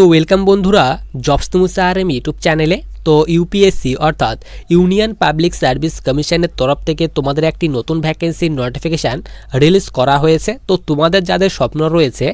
তো ওয়েলকাম বন্ধুরা জবস তুমুসা আর এম ইউটিউব চ্যানেলে তো ইউপিএসসি অর্থাৎ ইউনিয়ন পাবলিক সার্ভিস কমিশনের তরফ থেকে তোমাদের একটি নতুন ভ্যাকেন্সির নোটিফিকেশান রিলিজ করা হয়েছে। তো তোমাদের যাদের স্বপ্ন রয়েছে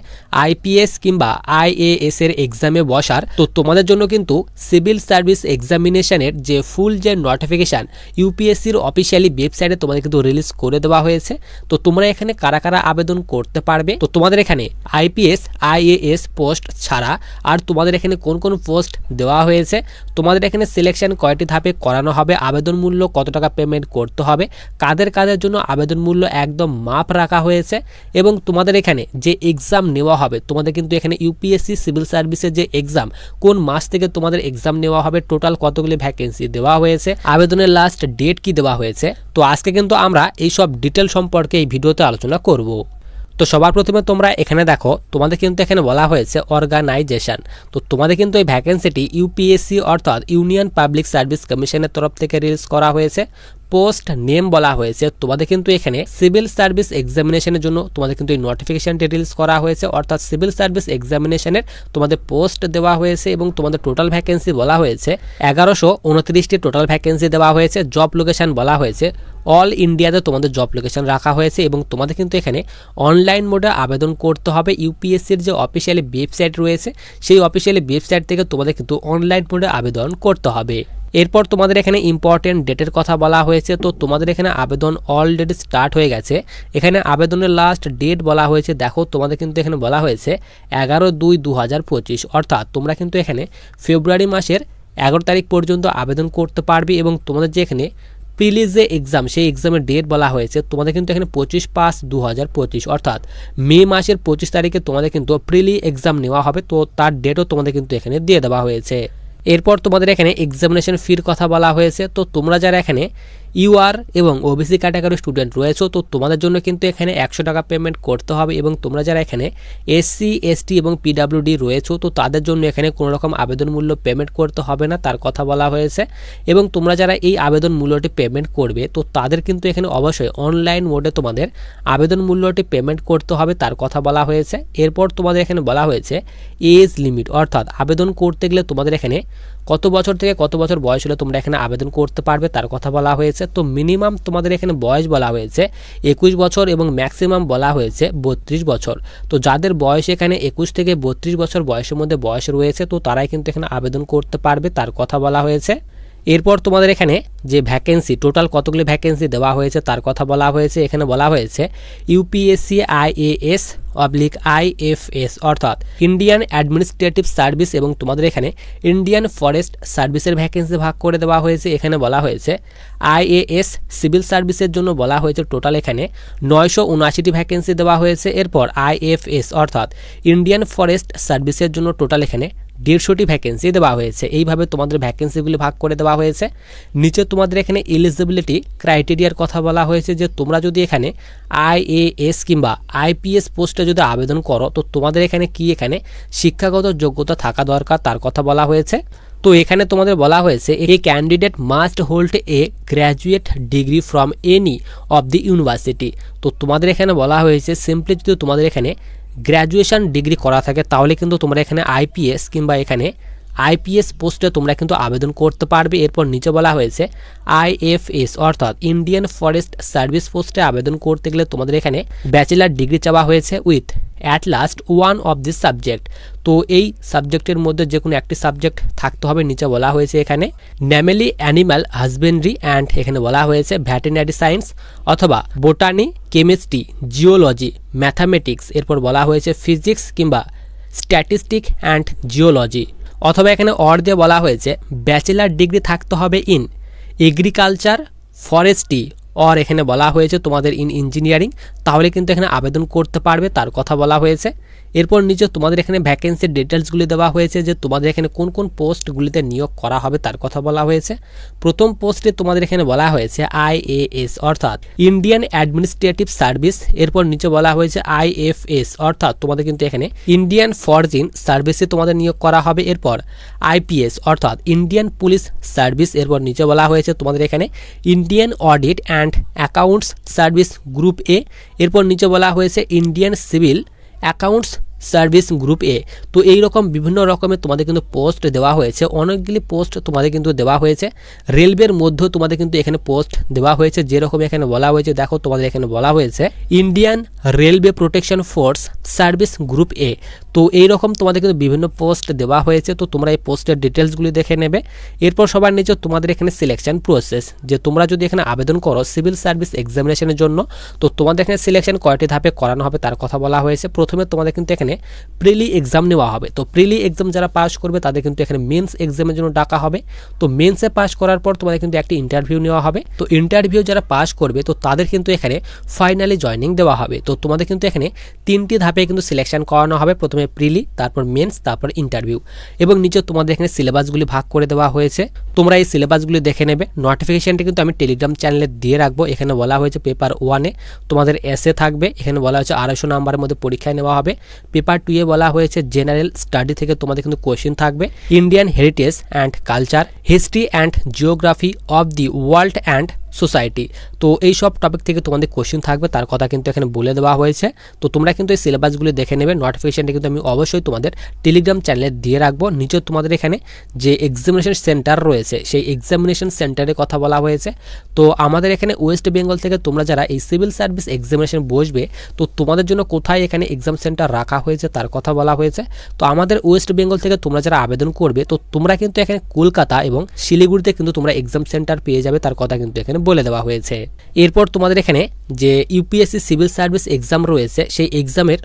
আইপিএস কিংবা আইএএস এর এক্সামে বসার, তো তোমাদের জন্য কিন্তু সিভিল সার্ভিস এক্সামিনেশনের যে ফুল যে নোটিফিকেশান ইউপিএসসির অফিসিয়ালি ওয়েবসাইটে তোমাদের কিন্তু রিলিজ করে দেওয়া হয়েছে। তো তোমরা এখানে কারা কারা আবেদন করতে পারবে? তো তোমাদের এখানে আইপিএস আইএএস পোস্ট ছাড়া আর তোমাদের এখানে কোন কোন পোস্ট দেওয়া হয়েছে? তোমাদের এখানে সিলেকশন কয়টি ধাপে করানো হবে, আবেদন মূল্য কত টাকা পেমেন্ট করতে হবে, কাদের কাদের জন্য আবেদন মূল্য একদম মাপ রাখা হয়েছে এবং তোমাদের এখানে যে এক্সাম নেওয়া হবে, তোমাদের কিন্তু এখানে ইউপিএসসি সিভিল সার্ভিসের যে এক্সাম কোন মাস থেকে তোমাদের এক্সাম নেওয়া হবে টোটাল কতগুলি ভ্যাকেন্সি দেওয়া হয়েছে, আবেদনের লাস্ট ডেট কি দেওয়া হয়েছে। তো আজকে কিন্তু আমরা এই সব ডিটেল সম্পর্কে এই ভিডিওতে আলোচনা করব। তো সবার প্রথমে তোমরা এখানে দেখো, তোমাদের কিন্তু এখানে বলা হয়েছে অর্গানাইজেশন তো তোমাদের কিন্তু এই ভ্যাকেন্সিটি ইউপিএসসি অর্থাৎ ইউনিয়ন পাবলিক সার্ভিস কমিশনের তরফ থেকে রিলিজ করা হয়েছে। পোস্ট নেম বলা হয়েছে, তোমাদের কিন্তু এখানে সিভিল সার্ভিস এক্সামিনেশনের জন্য তোমাদের কিন্তু এই নোটিফিকেশনটি রিলিজ করা হয়েছে। অর্থাৎ সিভিল সার্ভিস এক্সামিনেশনের তোমাদের পোস্ট দেওয়া হয়েছে এবং তোমাদের টোটাল ভ্যাকেন্সি বলা হয়েছে। এগারোশো উনত্রিশটি টোটাল ভ্যাকেন্সি দেওয়া হয়েছে জব লোকেশন বলা হয়েছে। অল ইন্ডিয়াতে তোমাদের জব লোকেশন রাখা হয়েছে এবং তোমাদের কিন্তু এখানে অনলাইন মোডে আবেদন করতে হবে। ইউপিএসসির যে অফিসিয়ালি ওয়েবসাইট রয়েছে, সেই অফিসিয়ালি ওয়েবসাইট থেকে তোমাদের কিন্তু অনলাইন মোডে আবেদন করতে হবে। এরপর তোমাদের এখানে ইম্পর্টেন্ট ডেটের কথা বলা হয়েছে। তো তোমাদের এখানে আবেদন অলরেডি স্টার্ট হয়ে গেছে। এখানে আবেদনের লাস্ট ডেট বলা হয়েছে। দেখো, তোমাদের কিন্তু এখানে বলা হয়েছে এগারো দুই দু অর্থাৎ তোমরা কিন্তু এখানে ফেব্রুয়ারি মাসের এগারো তারিখ পর্যন্ত আবেদন করতে পারবে এবং তোমাদের যে এখানে প্রিলিজ যে এক্সাম সেই এক্সামের ডেট বলা হয়েছে, তোমাদের কিন্তু এখানে পঁচিশ পাঁচ দু অর্থাৎ মে মাসের পঁচিশ তারিখে তোমাদের কিন্তু প্রিলি এক্সাম নেওয়া হবে। তো তার ডেটও তোমাদের কিন্তু এখানে দিয়ে দেওয়া হয়েছে। এরপর তোমাদের এখানে এক্সামিনেশন ফির কথা বলা হয়েছে। তো তোমরা যারা এখানে ইউআর এবং ওবিসি ক্যাটাগরি স্টুডেন্ট রয়েছে, তো তোমাদের জন্য কিন্তু এখানে একশো টাকা পেমেন্ট করতে হবে এবং তোমরা যারা এখানে এসসি এসটি এবং পিডাব্লিউডি রয়েছে, তো তাদের জন্য এখানে কোনো রকম আবেদন মূল্য পেমেন্ট করতে হবে না, তার কথা বলা হয়েছে। এবং তোমরা যারা এই আবেদন মূল্যটি পেমেন্ট করবে, তো তাদের কিন্তু এখানে অবশ্যই অনলাইন মোডে তোমাদের আবেদন মূল্যটি পেমেন্ট করতে হবে, তার কথা বলা হয়েছে। এরপর তোমাদের এখানে বলা হয়েছে এজ লিমিট অর্থাৎ আবেদন করতে গেলে তোমাদের এখানে কত বছর থেকে কত বছর বয়স হলে তোমরা এখানে আবেদন করতে পারবে তার কথা বলা হয়েছে। তো মিনিমাম তোমাদের এখানে বয়স বলা হয়েছে একুশ বছর এবং ম্যাক্সিমাম বলা হয়েছে বত্রিশ বছর। তো যাদের বয়স এখানে একুশ থেকে বত্রিশ বছর বয়সের মধ্যে বয়স রয়েছে, তো তারাই কিন্তু এখানে আবেদন করতে পারবে তার কথা বলা হয়েছে। এরপর তোমাদের এখানে যে ভ্যাকেন্সি টোটাল কতগুলি ভ্যাকেন্সি দেওয়া হয়েছে তার কথা বলা হয়েছে। এখানে বলা হয়েছে ইউপিএসসি আইএএস অবলিক আইএফএস অর্থাৎ ইন্ডিয়ান অ্যাডমিনিস্ট্রেটিভ সার্ভিস এবং তোমাদের এখানে ইন্ডিয়ান ফরেস্ট সার্ভিসের ভ্যাকেন্সি ভাগ করে দেওয়া হয়েছে। এখানে বলা হয়েছে আইএএস সিভিল সার্ভিসের জন্য বলা হয়েছে টোটাল এখানে নয়শো উনআশিটি ভ্যাকেন্সি দেওয়া হয়েছে। এরপর আইএফএস অর্থাৎ ইন্ডিয়ান ফরেস্ট সার্ভিসের জন্য টোটাল এখানে দেড়শোটি ভ্যাকেন্সি দেওয়া হয়েছে। এইভাবে তোমাদের ভ্যাকেন্সিগুলি ভাগ করে দেওয়া হয়েছে। নিচে তোমাদের এখানে এলিজিবিলিটি ক্রাইটেরিয়ার কথা বলা হয়েছে যে তোমরা যদি এখানে আইএএস কিংবা আইপিএস পোস্টে যদি আবেদন করো, তো তোমাদের এখানে কি এখানে শিক্ষাগত যোগ্যতা থাকা দরকার তার কথা বলা হয়েছে। তো এখানে তোমাদের বলা হয়েছে, a candidate must hold a graduate degree from any of the university তো তোমাদের এখানে বলা হয়েছে সিম্পলি যদি তোমাদের এখানে গ্র্যাজুয়েশন ডিগ্রি করা থাকে, তাহলে কিন্তু তোমরা এখানে আইপিএস কিংবা এখানে আইপিএস পোস্টে তোমরা কিন্তু আবেদন করতে পারবে। এরপর নিচে বলা হয়েছে আইএফএস অর্থাৎ ইন্ডিয়ান ফরেস্ট সার্ভিস পোস্টে আবেদন করতে গেলে তোমাদের এখানে ব্যাচেলার ডিগ্রি চাওয়া হয়েছে with at least one of this subject তো এই সাবজেক্টের মধ্যে যে কোনো একটি সাবজেক্ট থাকতে হবে, নিচে বলা হয়েছে এখানে ন্যামেলি অ্যানিম্যাল হাজবেন্ড্রি অ্যান্ড এখানে বলা হয়েছে ভ্যাটেনারি সায়েন্স অথবা বোটানি কেমিস্ট্রি জিওলজি ম্যাথামেটিক্স এরপর বলা হয়েছে ফিজিক্স কিংবা স্ট্যাটিস্টিক অ্যান্ড জিওলজি অথবা এখানে অর দিয়ে বলা হয়েছে ব্যাচেলার ডিগ্রি থাকতে হবে ইন এগ্রিকালচার ফরেস্ট্রি অর এখানে বলা হয়েছে তোমাদের ইন ইঞ্জিনিয়ারিং তাহলে কিন্তু এখানে আবেদন করতে পারবে, তার কথা বলা হয়েছে। এরপর নিচে তোমাদের এখানে ভ্যাকেন্সির ডিটেলসগুলি দেওয়া হয়েছে যে তোমাদের এখানে কোন কোন পোস্টগুলিতে নিয়োগ করা হবে তার কথা বলা হয়েছে। প্রথম পোস্টে তোমাদের এখানে বলা হয়েছে আইএএস অর্থাৎ ইন্ডিয়ান অ্যাডমিনিস্ট্রেটিভ সার্ভিস এরপর নিচে বলা হয়েছে আইএফএস অর্থাৎ তোমাদের কিন্তু এখানে ইন্ডিয়ান ফরজিন সার্ভিসে তোমাদের নিয়োগ করা হবে। এরপর আইপিএস অর্থাৎ ইন্ডিয়ান পুলিশ সার্ভিস এরপর নিচে বলা হয়েছে তোমাদের এখানে Indian audit and accounts service group A এরপর নিচে বলা হয়েছে Indian civil accounts service group A. তো এই রকম বিভিন্ন রকমের তোমাদের কিন্তু পোস্ট দেওয়া হয়েছে। অনেকগুলি পোস্ট তোমাদের কিন্তু দেওয়া হয়েছে। রেলওয়ের মধ্যেও তোমাদের কিন্তু এখানে পোস্ট দেওয়া হয়েছে। যেরকম এখানে বলা হয়েছে, দেখো তোমাদের এখানে বলা হয়েছে, Indian railway protection force service group A. তো এই রকম তোমাদের কিন্তু বিভিন্ন পোস্ট দেওয়া হয়েছে। তো তোমরা এই পোস্টের ডিটেলসগুলি দেখে নেবে। এরপর সবার নিচে তোমাদের এখানে সিলেকশন প্রসেস যে তোমরা যদি এখানে আবেদন করো সিভিল সার্ভিস এক্সামিনেশনের জন্য, তো তোমাদের এখানে সিলেকশন কয়টি ধাপে করানো হবে তার কথা বলা হয়েছে। প্রথমে তোমাদের কিন্তু এখানে প্রিলি এক্সাম নেওয়া হবে। তো প্রিলি এক্সাম যারা পাস করবে, তাদের কিন্তু এখানে মেন্স এক্সামের জন্য ডাকা হবে। তো মেন্সে পাস করার পর তোমাদের কিন্তু একটি ইন্টারভিউ নেওয়া হবে। তো ইন্টারভিউ যারা পাস করবে, তো তাদের কিন্তু এখানে ফাইনালি জয়নিং দেওয়া হবে। তো তোমাদের কিন্তু এখানে তিনটি ধাপে কিন্তু সিলেকশন করানো হবে। প্রথমে প্রিলি তারপর মেন্স তারপর ইন্টারভিউ এবং নিচে তোমাদের এখানে সিলেবাসগুলি ভাগ করে দেওয়া হয়েছে। তোমরা এই সিলেবাসগুলি দেখে নেবে। নোটিফিকেশনটি কিন্তু আমি টেলিগ্রাম চ্যানেলে দিয়ে রাখব। এখানে বলা হয়েছে পেপার ওয়ানে তোমাদের এসে থাকবে। এখানে বলা হয়েছে আড়াইশো নাম্বারের মধ্যে পরীক্ষায় নেওয়া হবে। পেপার টুয়ে বলা হয়েছে জেনারেল স্টাডি থেকে তোমাদের কিন্তু কোয়েশ্চেন থাকবে। Indian heritage and culture history and geography of the world and society. তো এই সব টপিক থেকে তোমাদের কোশ্চেন থাকবে, তার কথা কিন্তু এখানে বলে দেওয়া হয়েছে। তো তোমরা কিন্তু এই সিলেবাসগুলি দেখে নেবে নোটিফিকেশনটা কিন্তু আমি অবশ্যই তোমাদের টেলিগ্রাম চ্যানেলে দিয়ে রাখব। নিচে তোমাদের এখানে যে এক্সামিনেশন সেন্টার রয়েছে, সেই এক্সামিনেশন সেন্টারের কথা বলা হয়েছে। তো আমাদের এখানে ওয়েস্ট বেঙ্গল থেকে তোমরা যারা এই সিভিল সার্ভিস এক্সামিনেশন বসবে, তো তোমাদের জন্য কোথায় এখানে এক্সাম সেন্টার রাখা হয়েছে, তার কথা বলা হয়েছে। তো আমাদের ওয়েস্ট বেঙ্গল থেকে তোমরা যারা আবেদন করবে, তো তোমরা কিন্তু এখানে কলকাতা এবং শিলিগুড়িতে কিন্তু তোমরা এক্সাম সেন্টার পেয়ে যাবে, তার কথা কিন্তু এখানে বলে দেওয়া হয়েছে। এরপর তোমাদের এখানে যে ইউপিএসসি সিভিল সার্ভিস এক্সাম রয়েছে সেই এক্সামের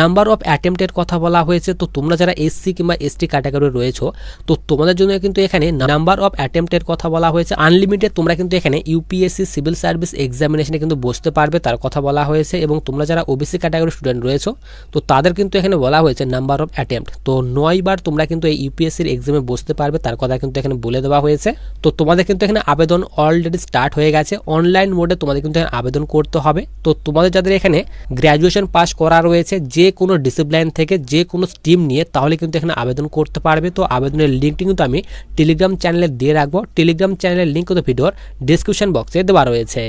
নাম্বার অফ অ্যাটেম্পটের কথা বলা হয়েছে, তো তোমরা যারা এসসি কিংবা এসটি ক্যাটাগরি রয়েছো, তো তোমাদের জন্য কিন্তু এখানে নাম্বার অফ অ্যাটেম্পটের কথা বলা হয়েছে। আনলিমিটেড তোমরা কিন্তু এখানে ইউপিএসসি সিভিল সার্ভিস এক্সামিনেশনে কিন্তু বসতে পারবে, তার কথা বলা হয়েছে। এবং তোমরা যারা ওবিসি ক্যাটাগরি স্টুডেন্ট রয়েছো, তো তাদের কিন্তু এখানে বলা হয়েছে নাম্বার অফ অ্যাটেম্পট তো নয়বার তোমরা কিন্তু এই ইউপিএসসির এক্সামে বসতে পারবে, তার কথা কিন্তু এখানে বলে দেওয়া হয়েছে। তো তোমাদের কিন্তু এখানে আবেদন অলরেডি স্টার্ট হয়ে গেছে। অনলাইন মোডে তোমাদের কিন্তু এখানে আবেদন করতে হবে। তো তোমাদের যাদের এখানে গ্র্যাজুয়েশন পাস করা রয়েছে যে কোনো ডিসিপ্লাইন থেকে যে কোনো স্ট্রিম নিয়ে তাহলে কিন্তু এখানে আবেদন করতে পারবে। তো আবেদনের লিঙ্কটি কিন্তু আমি টেলিগ্রাম চ্যানেলে দিয়ে রাখব। টেলিগ্রাম চ্যানেলের লিঙ্ক কিন্তু ভিডিওর ডিসক্রিপশন বক্সে দেওয়া রয়েছে।